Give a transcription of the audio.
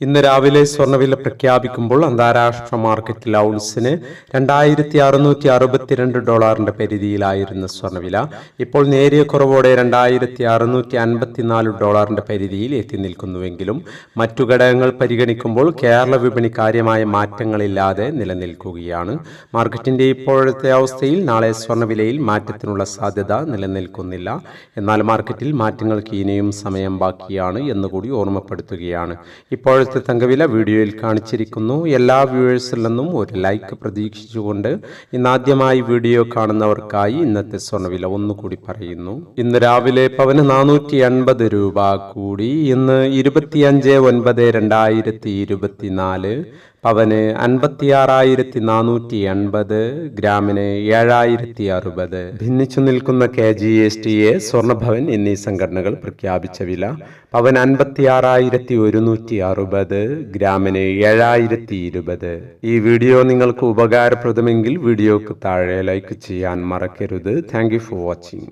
ഇന്ന് രാവിലെ സ്വർണവില പ്രഖ്യാപിക്കുമ്പോൾ അന്താരാഷ്ട്ര മാർക്കറ്റിൽ ഔൺസിന് രണ്ടായിരത്തി അറുന്നൂറ്റി അറുപത്തിരണ്ട് ഡോളറിന്റെ പരിധിയിലായിരുന്നു സ്വർണവില ഇപ്പോൾ നേരിയ കുറവോടെ രണ്ടായിരത്തി അറുന്നൂറ്റി അൻപത്തിനാല് ഡോളറിന്റെ പരിധിയിൽ എത്തി നിൽക്കുന്നുവെങ്കിലും മറ്റു ഘടകങ്ങൾ പരിഗണിക്കുമ്പോൾ കേരള വിപണി കാര്യമായ മാറ്റങ്ങളില്ലാതെ നിലനിൽക്കുകയാണ്. മാർക്കറ്റിന്റെ ഇപ്പോഴത്തെ അവസ്ഥയിൽ നാളെ സ്വർണവിലയിൽ മാറ്റത്തിനുള്ള സാധ്യത നിലനിൽക്കുന്നില്ല. എന്നാൽ മാർക്കറ്റിൽ മാറ്റങ്ങൾക്ക് ഇനിയും സമയം ബാക്കിയാണ് എന്നുകൂടി ഓർമ്മപ്പെടുത്തുകയാണ്. ഇപ്പോഴത്തെ തങ്കവില വീഡിയോയിൽ കാണിച്ചിരിക്കുന്നു. എല്ലാ വ്യൂവേഴ്സിൽ നിന്നും ഒരു ലൈക്ക് പ്രതീക്ഷിച്ചുകൊണ്ട് ഇന്നാദ്യമായി വീഡിയോ കാണുന്നവർക്കായി ഇന്നത്തെ സ്വർണവില ഒന്നുകൂടി പറയുന്നു. ഇന്ന് രാവിലെ പവന് നാനൂറ്റി എൺപത് രൂപ കൂടി. ഇന്ന് ഇരുപത്തിയഞ്ച് ഒൻപത് രണ്ടായിരത്തി ഇരുപത്തിനാല്. പവന് അൻപത്തിയാറായിരത്തി നാനൂറ്റി എൺപത് ഗ്രാമിന് ഏഴായിരത്തി അറുപത് ഭിന്നിച്ചു നിൽക്കുന്ന K G S T A സ്വർണഭവൻ എന്നീ സംഘടനകൾ പ്രഖ്യാപിച്ച വില പവൻ അൻപത്തിയാറായിരത്തി ഒരുന്നൂറ്റി അറുപത് ഗ്രാമിന് ഏഴായിരത്തി ഇരുപത് ഈ വീഡിയോ നിങ്ങൾക്ക് ഉപകാരപ്രദമെങ്കിൽ വീഡിയോക്ക് താഴെ ലൈക്ക് ചെയ്യാൻ മറക്കരുത്. Thank for watching.